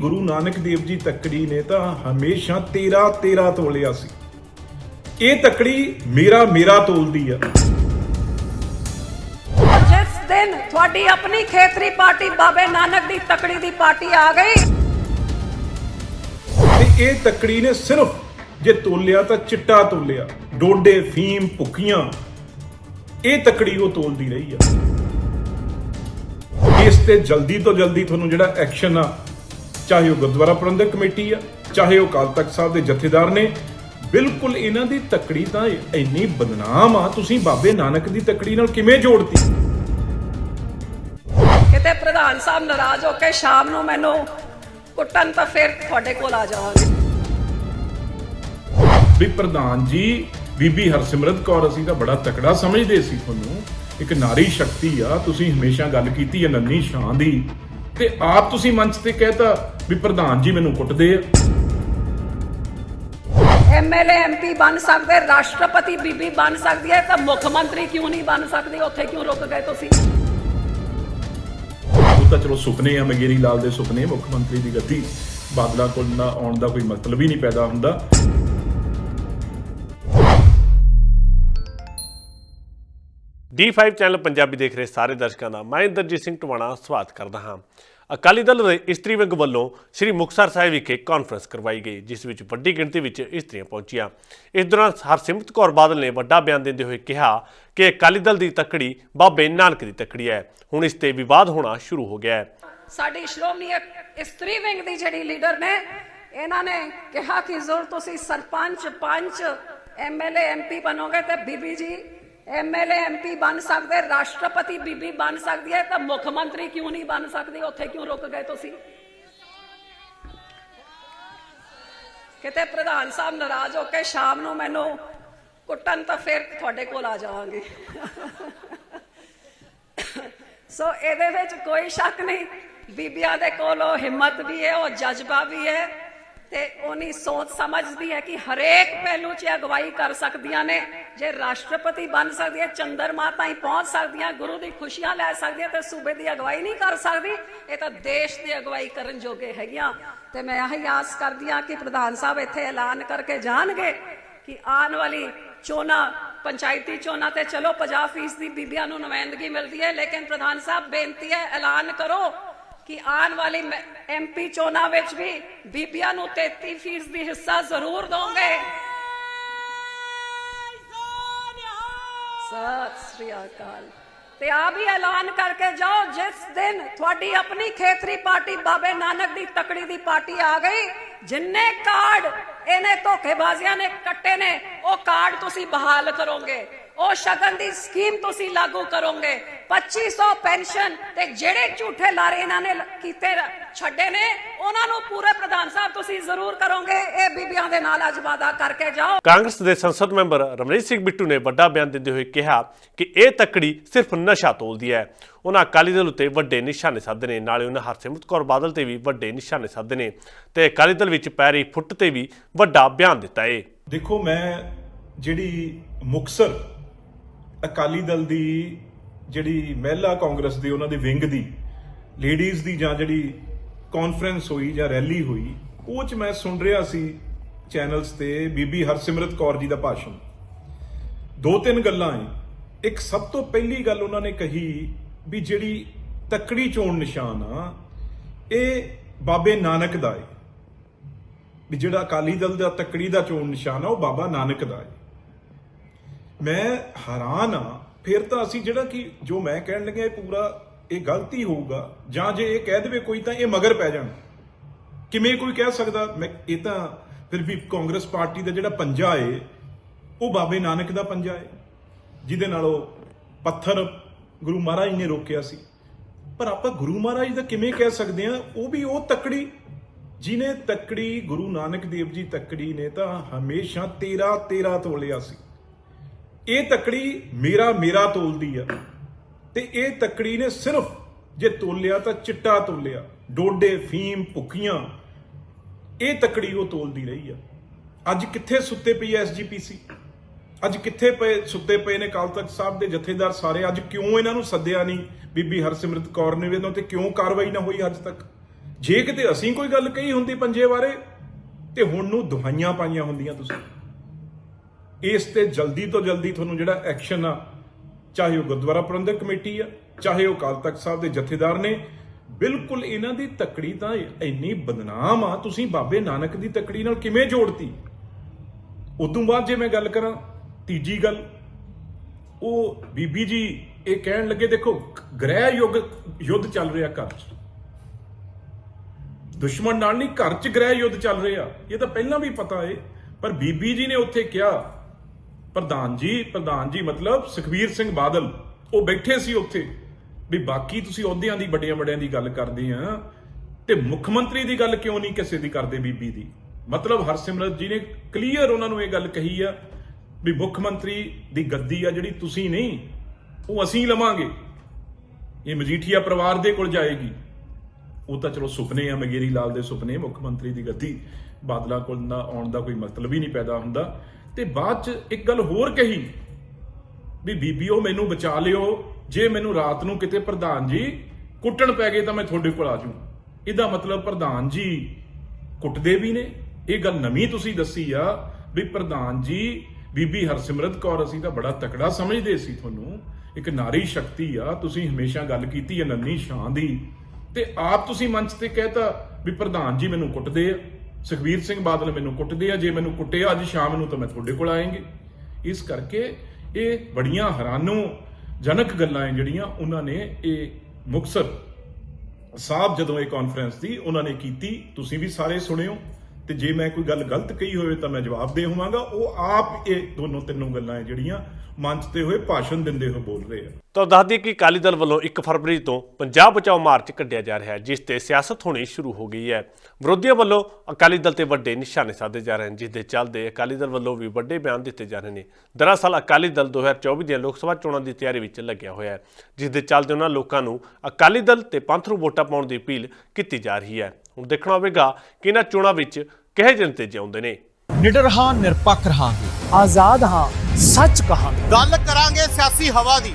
ਗੁਰੂ ਨਾਨਕ ਦੇਵ ਜੀ ਤੱਕੜੀ ਨੇ ਤਾਂ ਹਮੇਸ਼ਾ 13 13 ਤੋਲਿਆ ਸੀ। ਇਹ ਤੱਕੜੀ ਮੇਰਾ ਮੇਰਾ ਤੋਲਦੀ ਆ। ਜਿਸ ਦਿਨ ਤੁਹਾਡੀ ਆਪਣੀ ਖੇਤਰੀ ਪਾਰਟੀ ਬਾਬੇ ਨਾਨਕ ਦੀ ਤਕੜੀ ਦੀ ਪਾਰਟੀ ਆ ਗਈ। ਤੇ ਇਹ ਤੱਕੜੀ ਨੇ ਸਿਰਫ ਜੇ ਤੋਲਿਆ ਤਾਂ ਚਿੱਟਾ ਤੋਲਿਆ ਡੋਡੇ ਫੀਮ ਭੁੱਕੀਆਂ ਇਹ ਤੱਕੜੀ ਉਹ ਤੋਲਦੀ ਰਹੀ ਆ। ਇਸ ਤੇ ਜਲਦੀ ਤੋਂ ਜਲਦੀ ਤੁਹਾਨੂੰ ਜਿਹੜਾ ਐਕਸ਼ਨ ਆ ਚਾਹੇ ਉਹ ਗੁਰਦੁਆਰਾ ਪ੍ਰਬੰਧਕ ਕਮੇਟੀ ਆ ਚਾਹੇ ਉਹ ਅਕਾਲ ਤਖਤ ਸਾਹਿਬ ਦੇ ਜਥੇਦਾਰ ਨੇ ਬਿਲਕੁਲ ਇਹਨਾਂ ਦੀ ਤੱਕੜੀ ਤਾਂ ਇੰਨੀ ਬਦਨਾਮ ਆ ਤੁਸੀਂ ਬਾਬੇ ਨਾਨਕ ਦੀ ਤੱਕੜੀ ਨਾਲ ਕਿਵੇਂ ਜੋੜਤੀ? ਕਿਤੇ ਪ੍ਰਧਾਨ ਸਾਹਿਬ ਨਾਰਾਜ਼ ਹੋ ਕੇ ਸ਼ਾਮ ਨੂੰ ਮੈਨੂੰ ਕੁੱਟਣ ਤਾਂ ਫਿਰ ਤੁਹਾਡੇ ਕੋਲ ਆ ਜਾਵਾਂਗੇ। ਵੀ ਪ੍ਰਧਾਨ ਜੀ ਬੀਬੀ ਹਰਸਿਮਰਤ ਕੌਰ ਅਸੀਂ ਤਾਂ ਬੜਾ ਤਕੜਾ ਸਮਝਦੇ ਸੀ ਤੁਹਾਨੂੰ। ਇੱਕ ਨਾਰੀ ਸ਼ਕਤੀ ਆ ਤੁਸੀਂ ਹਮੇਸ਼ਾ ਗੱਲ ਕੀਤੀ ਹੈ ਨੰਨੀ ਸ਼ਾਂ ਦੀ। ਤੇ ਆਪ ਤੁਸੀਂ ਮੰਚ ਤੇ ਕਹਿਤਾ ਵੀ ਪ੍ਰਧਾਨ ਜੀ ਮੈਨੂੰ ਕੁੱਟਦੇ ਆ। ਐਮਐਲਏ ਐਮਪੀ ਬਣ ਸਕਦੇ ਰਾਸ਼ਟਰਪਤੀ ਬੀਬੀ ਬਣ ਸਕਦੀ ਹੈ ਤਾਂ ਮੁੱਖ ਮੰਤਰੀ ਕਿਉਂ ਨਹੀਂ ਬਣ ਸਕਦੀ? ਉੱਥੇ ਕਿਉਂ ਰੁਕ ਗਏ ਤੁਸੀਂ? ਉਹ ਤਾਂ ਚਲੋ ਸੁਪਨੇ ਆ ਮਗੇਰੀ ਲਾਲ ਦੇ ਸੁਪਨੇ ਮੁੱਖ ਮੰਤਰੀ ਦੀ ਗੱਦੀ ਬਾਦਲਾਂ ਕੋਲ ਨਾ ਆਉਣ ਦਾ ਕੋਈ ਮਤਲਬ ਹੀ ਨਹੀਂ ਪੈਦਾ ਹੁੰਦਾ। D5 ਚੈਨਲ ਪੰਜਾਬੀ ਦੇਖ ਰਹੇ ਸਾਰੇ ਦਰਸ਼ਕਾਂ ਦਾ ਮੈਂ ਇੰਦਰਜੀਤ ਸਿੰਘ ਟਵਾਣਾ ਸਵਾਗਤ ਕਰਦਾ ਹਾਂ। ਅਕਾਲੀ ਦਲ ਦੇ ਇਸਤਰੀ ਵਿੰਗ ਵੱਲੋਂ ਸ੍ਰੀ ਮੁਕਤਸਰ ਸਾਹਿਬ ਵਿਖੇ ਕਾਨਫਰੰਸ ਕਰਵਾਈ ਗਈ, ਜਿਸ ਵਿੱਚ ਵੱਡੀ ਗਿਣਤੀ ਵਿੱਚ ਇਸਤਰੀਆਂ ਪਹੁੰਚੀਆਂ। ਇਸ ਦੌਰਾਨ ਹਰਸਿਮਰਤ ਕੌਰ ਬਾਦਲ ਨੇ ਵੱਡਾ ਬਿਆਨ ਦਿੰਦੇ ਹੋਏ ਕਿਹਾ ਕਿ ਅਕਾਲੀ ਦਲ ਦੀ ਤੱਕੜੀ ਬਾਬੇ ਨਾਨਕ ਦੀ ਤੱਕੜੀ ਹੈ। ਹੁਣ ਇਸ ਤੇ ਵਿਵਾਦ ਹੋਣਾ ਸ਼ੁਰੂ ਹੋ ਗਿਆ ਹੈ। ਸਾਡੀ ਸ਼੍ਰੋਮਣੀ ਇਸਤਰੀ ਵਿੰਗ ਦੀ ਜਿਹੜੀ ਲੀਡਰ ਨੇ, ਇਹਨਾਂ ਨੇ ਕਿਹਾ ਕਿ ਜ਼ਰੂਰ ਤੁਸੀਂ ਸਰਪੰਚ, ਪੰਚ ਐਮਐਲਏ ਐਮਪੀ ਬਣੋਗੇ ਤੇ ਬੀਬੀ ਜੀ ਐਮਐਲਏ ਐਮਪੀ ਬਣ ਸਕਦੇ, ਰਾਸ਼ਟਰਪਤੀ ਬੀਬੀ ਬਣ ਸਕਦੀ ਹੈ, ਤਾਂ ਮੁੱਖ ਮੰਤਰੀ ਕਿਉਂ ਨਹੀਂ ਬਣ ਸਕਦੀ? ਉੱਥੇ ਕਿਉਂ ਰੁਕ ਗਏ ਤੁਸੀਂ? ਕਿਤੇ ਪ੍ਰਧਾਨ ਸਾਹਿਬ ਨਾਰਾਜ਼ ਹੋ ਕੇ ਸ਼ਾਮ ਨੂੰ ਮੈਨੂੰ ਕੁੱਟਣ ਤਾਂ ਫਿਰ ਤੁਹਾਡੇ ਕੋਲ ਆ ਜਾਵਾਂਗੇ। ਸੋ ਇਹਦੇ ਵਿੱਚ ਕੋਈ ਸ਼ੱਕ ਨਹੀਂ। ਬੀਬੀਆਂ ਦੇ ਕੋਲ ਉਹ ਹਿੰਮਤ ਵੀ ਹੈ, ਉਹ ਜਜ਼ਬਾ ਵੀ ਹੈ ਤੇ ਉਹਨੀ ਸੋਚ ਸਮਝ ਵੀ ਹੈ ਕਿ ਹਰੇਕ ਪਹਿਲੂ 'ਚ ਅਗਵਾਈ ਕਰ ਸਕਦੀਆਂ ਨੇ। ਜੇ ਰਾਸ਼ਟਰਪਤੀ ਬਣ ਸਕਦੀ ਹੈ ਚੰਦਰਮਾ ਤਾਈਂ ਪਹੁੰਚ ਸਕਦੀਆਂ ਗੁਰੂ ਦੀ ਖੁਸ਼ੀਆਂ ਲੈ ਸਕਦੀਆਂ ਤੇ ਸੂਬੇ ਦੀ ਅਗਵਾਈ ਨਹੀਂ ਕਰ ਸਕਦੀ, ਇਹ ਤਾਂ ਦੇਸ਼ ਦੀ ਅਗਵਾਈ ਕਰਨ ਜੋਗੇ ਹੈਗੀਆਂ। ਤੇ ਮੈਂ ਇਹੀ ਆਸ ਕਰਦੀ ਹਾਂ ਕਿ ਪ੍ਰਧਾਨ ਸਾਹਿਬ ਇੱਥੇ ਐਲਾਨ ਕਰਕੇ ਜਾਣਗੇ ਕਿ ਆਉਣ ਵਾਲੀ ਚੋਣਾਂ, ਪੰਚਾਇਤੀ ਚੋਣਾਂ ਤੇ ਚਲੋ 50% ਦੀ ਬੀਬੀਆਂ ਨੂੰ ਨੁਮਾਇੰਦਗੀ ਮਿਲਦੀ ਹੈ, ਲੇਕਿਨ ਪ੍ਰਧਾਨ ਸਾਹਿਬ ਬੇਨਤੀ ਹੈ, ਐਲਾਨ ਕਰੋ ਕਿ ਆਉਣ ਵਾਲੀ ਐਮਪੀ ਚੋਣਾਂ ਵਿੱਚ ਵੀ ਬੀਬੀਆਂ ਨੂੰ 33% ਦੀ ਹਿੱਸਾ ਜ਼ਰੂਰ ਦੋਗੇ ਸਤਿ ਸ੍ਰੀ ਅਕਾਲ। ਤੇ ਆ ਵੀ ਐਲਾਨ ਕਰਕੇ ਜਾਓ, ਜਿਸ ਦਿਨ ਤੁਹਾਡੀ ਆਪਣੀ ਖੇਤਰੀ ਪਾਰਟੀ ਬਾਬੇ ਨਾਨਕ ਦੀ ਤਕੜੀ ਦੀ ਪਾਰਟੀ ਆ ਗਈ, ਜਿੰਨੇ ਕਾਰਡ ਇਹਨੇ ਧੋਖੇਬਾਜ਼ੀਆਂ ਨੇ ਕੱਟੇ ਨੇ, ਉਹ ਕਾਰਡ ਤੁਸੀਂ ਬਹਾਲ ਕਰੋਗੇ। ਉਹ ਸ਼ਗਨ ਦੀ ਸਕੀਮ ਤੁਸੀਂ ਲਾਗੂ ਕਰੋਗੇ। 2500 ਪੈਨਸ਼ਨ ਤੇ ਜਿਹੜੇ ਝੂਠੇ ਲਾਰੇ ਇਹਨਾਂ ਨੇ ਕੀਤੇ ਛੱਡੇ ਨੇ ਉਹਨਾਂ ਨੂੰ ਪੂਰੇ ਪ੍ਰਧਾਨ ਸਾਹਿਬ ਤੁਸੀਂ ਜ਼ਰੂਰ ਕਰੋਗੇ। ਇਹ ਬੀਬੀਆਂ ਦੇ ਨਾਲ ਅੱਜ ਵਾਅਦਾ ਕਰਕੇ ਜਾਓ। ਕਾਂਗਰਸ ਦੇ ਸੰਸਦ ਮੈਂਬਰ ਰਮਨੀਤ ਸਿੰਘ ਬਿੱਟੂ ਨੇ ਵੱਡਾ ਬਿਆਨ ਦਿੰਦੇ ਹੋਏ ਕਿਹਾ ਕਿ ਇਹ ਤੱਕੜੀ ਸਿਰਫ ਨਸ਼ਾ ਤੋਲਦੀ ਹੈ। ਉਹਨਾਂ ਅਕਾਲੀ ਦਲ ਉੱਤੇ ਵੱਡੇ ਨਿਸ਼ਾਨੇ ਸਾਧੇ ਨੇ। ਨਾਲੇ ਉਹਨਾਂ ਹਰਸਿਮਰਤ ਕੌਰ ਬਾਦਲ ਤੇ ਵੀ ਵੱਡੇ ਨਿਸ਼ਾਨੇ ਸਾਧੇ ਨੇ ਤੇ ਅਕਾਲੀ ਦਲ ਵਿੱਚ ਪੈਰੀ ਫੁੱਟ ਤੇ ਵੀ ਵੱਡਾ ਬਿਆਨ ਦਿੱਤਾ ਏ। ਦੇਖੋ ਮੈਂ ਜਿਹੜੀ ਮੁਕਸਰ ਅਕਾਲੀ ਦਲ ਦੀ ਜਿਹੜੀ ਮਹਿਲਾ ਕਾਂਗਰਸ ਦੀ, ਉਹਨਾਂ ਦੇ ਵਿੰਗ ਦੀ ਲੇਡੀਜ਼ ਦੀ ਜਾਂ ਜਿਹੜੀ ਕਾਨਫਰੰਸ ਹੋਈ ਜਾਂ ਰੈਲੀ ਹੋਈ, ਉਹ ਚ ਮੈਂ ਸੁਣ ਰਿਹਾ ਸੀ ਚੈਨਲਸ ਤੇ ਬੀਬੀ ਹਰਸਿਮਰਤ ਕੌਰ ਜੀ ਦਾ ਭਾਸ਼ਣ। ਦੋ ਤਿੰਨ ਗੱਲਾਂ ਐ ਇੱਕ ਸਭ ਤੋਂ ਪਹਿਲੀ ਗੱਲ ਉਹਨਾਂ ਨੇ ਕਹੀ ਵੀ ਜਿਹੜੀ ਤਕੜੀ ਚੋਣ ਨਿਸ਼ਾਨ ਆ, ਇਹ ਬਾਬੇ ਨਾਨਕ ਦਾ ਹੈ ਵੀ ਜਿਹੜਾ ਅਕਾਲੀ ਦਲ ਦਾ ਤੱਕੜੀ ਦਾ ਚੋਣ ਨਿਸ਼ਾਨ ਆ, ਉਹ ਬਾਬਾ ਨਾਨਕ ਦਾ ਹੈ ਮੈਂ ਹੈਰਾਨ ਆ ਫਿਰ ਤਾਂ ਅਸੀਂ ਜਿਹੜਾ ਕਿ ਜੋ ਮੈਂ ਕਹਿਣ ਲੱਗਿਆ ਇਹ ਪੂਰਾ, ਇਹ ਗਲਤੀ ਹੋਊਗਾ, ਜਾਂ ਜੇ ਇਹ ਕਹਿ ਦੇਵੇ ਕੋਈ ਤਾਂ ਇਹ ਮਗਰ ਪੈ ਜਾਣ। ਕਿਵੇਂ ਕੋਈ ਕਹਿ ਸਕਦਾ? ਮੈਂ, ਇਹ ਤਾਂ ਫਿਰ ਵੀ ਕਾਂਗਰਸ ਪਾਰਟੀ ਦਾ ਜਿਹੜਾ ਪੰਜਾ ਏ, ਉਹ ਬਾਬੇ ਨਾਨਕ ਦਾ ਪੰਜਾ ਏ, ਜਿਹਦੇ ਨਾਲ ਉਹ ਪੱਥਰ ਗੁਰੂ ਮਹਾਰਾਜ ਨੇ ਰੋਕਿਆ ਸੀ। ਪਰ ਆਪਾਂ ਗੁਰੂ ਮਹਾਰਾਜ ਦਾ ਕਿਵੇਂ ਕਹਿ ਸਕਦੇ ਆ ਉਹ ਵੀ ਉਹ ਤੱਕੜੀ ਜਿਨੇ ਤੱਕੜੀ, ਗੁਰੂ ਨਾਨਕ ਦੇਵ ਜੀ ਤੱਕੜੀ ਨੇ ਤਾਂ ਹਮੇਸ਼ਾ 13 13 ਤੋਲਿਆ ਸੀ। ਇਹ ਤਕੜੀ ਮੇਰਾ ਮੇਰਾ ਤੋਲਦੀ ਆ। ਤੇ ਇਹ ਤੱਕੜੀ ਨੇ ਸਿਰਫ ਜੇ ਤੋਲਿਆ ਤਾਂ ਚਿੱਟਾ ਤੋਲਿਆ, ਡੋਡੇ, ਫੀਮ ਭੁੱਕੀਆਂ ਇਹ ਤਕੜੀ ਉਹ ਤੋਲਦੀ ਰਹੀ ਆ। ਅੱਜ ਕਿੱਥੇ ਸੁੱਤੇ ਪਈ ਐ ਐਸਜੀਪੀਸੀ ਅੱਜ ਕਿੱਥੇ ਪਏ, ਸੁੱਤੇ ਪਏ ਨੇ ਕਾਲ ਤਖਤ ਸਾਹਿਬ ਦੇ ਜਥੇਦਾਰ ਸਾਰੇ? ਅੱਜ ਕਿਉਂ ਇਹਨਾਂ ਨੂੰ ਸੱਦਿਆ ਨਹੀਂ ਬੀਬੀ ਹਰਸਿਮਰਤ ਕੌਰ ਨੇ ਵੀ ਇਹਨਾਂ ਤੇ ਕਿਉਂ ਕਾਰਵਾਈ ਨਾ ਹੋਈ ਅੱਜ ਤੱਕ? ਜੇ ਕਿਤੇ ਅਸੀਂ ਕੋਈ ਗੱਲ ਕਹੀ ਹੁੰਦੀ ਪੰਜੇ ਬਾਰੇ, ਤੇ ਹੁਣ ਨੂੰ ਦੁਹਾਈਆਂ ਪਾਈਆਂ ਹੁੰਦੀਆਂ ਤੁਸੀਂ। ਇਸ ਤੇ ਜਲਦੀ ਤੋਂ ਜਲਦੀ ਤੁਹਾਨੂੰ ਜਿਹੜਾ ਐਕਸ਼ਨ ਆ, ਚਾਹੇ ਉਹ ਗੁਰਦੁਆਰਾ ਪ੍ਰਬੰਧਕ ਕਮੇਟੀ ਆ, ਚਾਹੇ ਉਹ ਅਕਾਲ ਤਖਤ ਸਾਹਿਬ ਦੇ ਜਥੇਦਾਰ ਨੇ, ਬਿਲਕੁਲ ਇਹਨਾਂ ਦੀ ਤਕੜੀ ਤਾਂ ਇੰਨੀ ਬਦਨਾਮ ਆ, ਤੁਸੀਂ ਬਾਬੇ ਨਾਨਕ ਦੀ ਤਕੜੀ ਨਾਲ ਕਿਵੇਂ ਜੋੜਤੀ? ਉਦੋਂ ਬਾਅਦ ਜੇ ਮੈਂ ਗੱਲ ਕਰਾਂ, ਤੀਜੀ ਗੱਲ, ਉਹ ਬੀਬੀ ਜੀ ਇਹ ਕਹਿਣ ਲੱਗੇ, ਦੇਖੋ, ਗ੍ਰਹਿ ਯੁੱਗ, ਯੁੱਧ ਚੱਲ ਰਿਹਾ ਘਰ 'ਚ। ਦੁਸ਼ਮਣ ਨਾਲ ਨਹੀਂ, ਘਰ 'ਚ ਗ੍ਰਹਿ ਯੁੱਧ ਚੱਲ ਰਿਹਾ। ਇਹ ਤਾਂ ਪਹਿਲਾਂ ਵੀ ਪਤਾ ਏ, ਪਰ ਬੀਬੀ ਜੀ ਨੇ ਉੱਥੇ ਕਿਹਾ ਪ੍ਰਧਾਨ ਜੀ ਪ੍ਰਧਾਨ ਜੀ, ਮਤਲਬ ਸੁਖਬੀਰ ਸਿੰਘ ਬਾਦਲ, ਉਹ ਬੈਠੇ ਸੀ ਉੱਥੇ। ਵੀ ਬਾਕੀ ਤੁਸੀਂ ਅਹੁਦਿਆਂ ਦੀ, ਵੱਡਿਆਂ ਵੱਡਿਆਂ ਦੀ ਗੱਲ ਕਰਦੇ ਆ, ਤੇ ਮੁੱਖ ਮੰਤਰੀ ਦੀ ਗੱਲ ਕਿਉਂ ਨਹੀਂ ਕਿਸੇ ਦੀ ਕਰਦੇ ਬੀਬੀ ਦੀ? ਮਤਲਬ ਹਰਸਿਮਰਤ ਜੀ ਨੇ ਕਲੀਅਰ ਉਹਨਾਂ ਨੂੰ ਇਹ ਗੱਲ ਕਹੀ ਆ, ਵੀ ਮੁੱਖ ਮੰਤਰੀ ਦੀ ਗੱਦੀ ਆ ਜਿਹੜੀ ਤੁਸੀਂ ਨਹੀਂ, ਉਹ ਅਸੀਂ ਲਵਾਂਗੇ। ਇਹ ਮਜੀਠੀਆ ਪਰਿਵਾਰ ਦੇ ਕੋਲ ਜਾਏਗੀ। ਉਹ ਤਾਂ ਚਲੋ ਸੁਪਨੇ ਆ, ਮਗੇਰੀ ਲਾਲ ਦੇ ਸੁਪਨੇ ਮੁੱਖ ਮੰਤਰੀ ਦੀ ਗੱਦੀ। ਬਾਦਲਾਂ ਕੋਲ ਨਾ ਆਉਣ ਦਾ ਕੋਈ ਮਤਲਬ ਹੀ ਨਹੀਂ ਪੈਦਾ ਹੁੰਦਾ। ਤੇ ਬਾਅਦ ਚ ਇੱਕ ਗੱਲ ਹੋਰ ਕਹੀ ਵੀ ਬੀਬੀਓ ਮੈਨੂੰ ਬਚਾ ਲਿਓ। ਜੇ ਮੈਨੂੰ ਰਾਤ ਨੂੰ ਕਿਤੇ ਪ੍ਰਧਾਨ ਜੀ ਕੁੱਟਣ ਪੈ ਗਏ ਤਾਂ ਮੈਂ ਤੁਹਾਡੇ ਕੋਲ ਆ ਜਾਊਂ। ਇਹਦਾ ਮਤਲਬ ਪ੍ਰਧਾਨ ਜੀ ਕੁੱਟਦੇ ਵੀ ਨੇ। ਇਹ ਗੱਲ ਨਵੀਂ ਤੁਸੀਂ ਦੱਸੀ ਆ ਵੀ ਪ੍ਰਧਾਨ ਜੀ, ਬੀਬੀ ਹਰਸਿਮਰਤ ਕੌਰ, ਅਸੀਂ ਤਾਂ ਬੜਾ ਤਕੜਾ ਸਮਝਦੇ ਸੀ ਤੁਹਾਨੂੰ। ਇੱਕ ਨਾਰੀ ਸ਼ਕਤੀ ਆ, ਤੁਸੀਂ ਹਮੇਸ਼ਾ ਗੱਲ ਕੀਤੀ ਹੈ ਨੰਨੀ ਸ਼ਾਂ ਦੀ। ਤੇ ਆਪ ਤੁਸੀਂ ਮੰਚ ਤੇ ਕਹਿਤਾ ਵੀ ਪ੍ਰਧਾਨ ਜੀ ਮੈਨੂੰ ਕੁੱਟਦੇ ਆ। ਸੁਖਬੀਰ ਸਿੰਘ ਬਾਦਲ ਮੈਨੂੰ ਕੁੱਟਦੇ ਆ, ਜੇ ਮੈਨੂੰ ਕੁੱਟਿਆ ਅੱਜ ਸ਼ਾਮ ਨੂੰ ਤਾਂ ਮੈਂ ਤੁਹਾਡੇ ਕੋਲ ਆਏਂਗੇ। ਇਸ ਕਰਕੇ ਇਹ ਬੜੀਆਂ ਹੈਰਾਨੋ ਜਨਕ ਗੱਲਾਂ ਹੈ ਜਿਹੜੀਆਂ ਉਹਨਾਂ ਨੇ ਇਹ ਮੁਕਸਰ ਸਾਹਿਬ ਜਦੋਂ ਇਹ ਕਾਨਫਰੰਸ ਦੀ ਉਹਨਾਂ ਨੇ ਕੀਤੀ, ਤੁਸੀਂ ਵੀ ਸਾਰੇ ਸੁਣਿਓ, ਤੇ ਜੇ ਮੈਂ ਕੋਈ ਗੱਲ ਗਲਤ ਕਹੀ ਹੋਵੇ ਤਾਂ ਮੈਂ ਜਵਾਬ ਦੇ ਹੋਵਾਂਗਾ। ਉਹ ਆਪ ਇਹ ਦੋਨੋਂ ਤਿੰਨੋਂ ਗੱਲਾਂ ਹੈ ਜਿਹੜੀਆਂ ਮੰਚ ਤੇ ਹੋਏ ਭਾਸ਼ਣ ਦਿੰਦੇ ਹੋਏ ਬੋਲ ਰਹੇ ਆ। ਤਾਂ ਦੱਸ ਦਈਏ ਕਿ ਅਕਾਲੀ ਦਲ ਵੱਲੋਂ 1 ਫਰਵਰੀ ਤੋਂ ਪੰਜਾਬ ਬਚਾਓ ਮਾਰਚ ਕੱਢਿਆ ਜਾ ਰਿਹਾ ਹੈ ਜਿਸ ਤੇ ਸਿਆਸਤ ਹੋਣੀ ਸ਼ੁਰੂ ਹੋ ਗਈ ਹੈ। ਵਿਰੋਧੀਆਂ ਵੱਲੋਂ ਅਕਾਲੀ ਦਲ ਤੇ ਵੱਡੇ ਨਿਸ਼ਾਨੇ ਸਾਧੇ ਜਾ ਰਹੇ ਹਨ ਜਿਸ ਦੇ ਚੱਲਦੇ ਅਕਾਲੀ ਦਲ ਵੱਲੋਂ ਵੀ ਵੱਡੇ ਬਿਆਨ ਦਿੱਤੇ ਜਾ ਰਹੇ ਨੇ। ਦਰਅਸਲ ਅਕਾਲੀ ਦਲ 2024 ਦੀਆਂ ਲੋਕ ਸਭਾ ਚੋਣਾਂ ਦੀ ਤਿਆਰੀ ਵਿੱਚ ਲੱਗਿਆ ਹੋਇਆ ਹੈ ਜਿਸ ਦੇ ਚੱਲਦੇ ਉਹਨਾਂ ਲੋਕਾਂ ਨੂੰ ਅਕਾਲੀ ਦਲ ਤੇ ਪੰਥ ਨੂੰ ਵੋਟਾਂ ਪਾਉਣ ਦੀ ਅਪੀਲ ਕੀਤੀ ਜਾ ਰਹੀ ਹੈ। ਹੁਣ ਦੇਖਣਾ ਹੋਵੇਗਾ ਕਿ ਇਹਨਾਂ ਚੋਣਾਂ ਵਿੱਚ ਕਿਹੇ ਜਿਹੇ ਨਤੀਜੇ ਆਉਂਦੇ ਨੇ। ਨਿਡਰ ਹਾਂ ਨਿਰਪੱਖ ਰਹਾਂਗੇ। ਆਜ਼ਾਦ ਹਾਂ ਸੱਚ ਕਹਾਂਗੇ। ਗੱਲ ਕਰਾਂਗੇ ਸਿਆਸੀ ਹਵਾ ਦੀ।